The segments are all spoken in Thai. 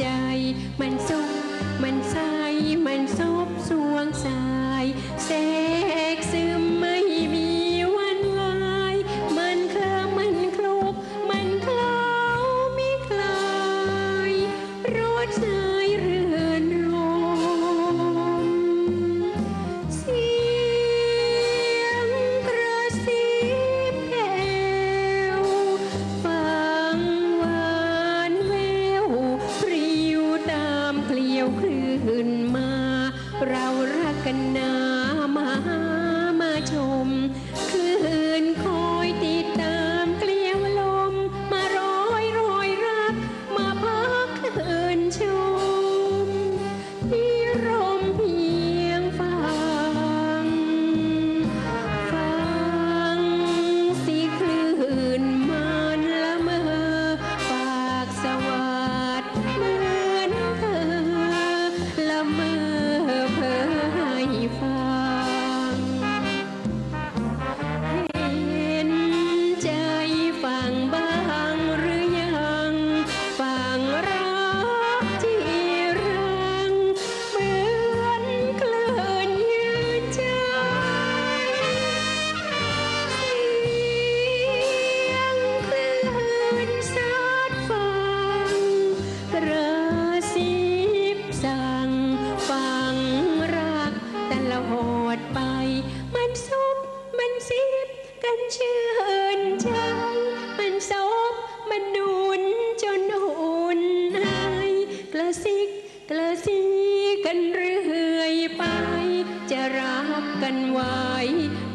ใจ มันสุข มันเศร้า กันชื่นใจ มันซบมันดุนจนหุ่นหากระซิกกระซิกกันเรื่อยไป จะรักกันไว้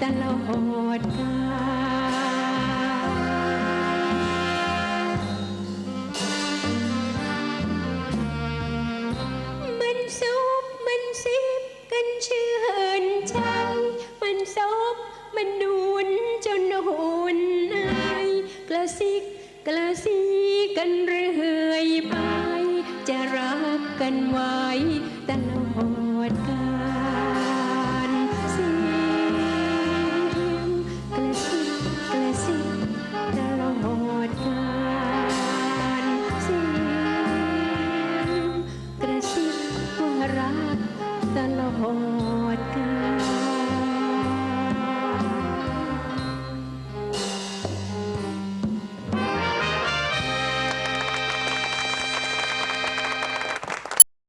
ตลอดกามันซบมันซิบกันชื่นใจ มันซบ มันนุนจนหุ่นอายกระซิกกระซีกันเรื่อยไป จะรักกันไว้ตลอดกา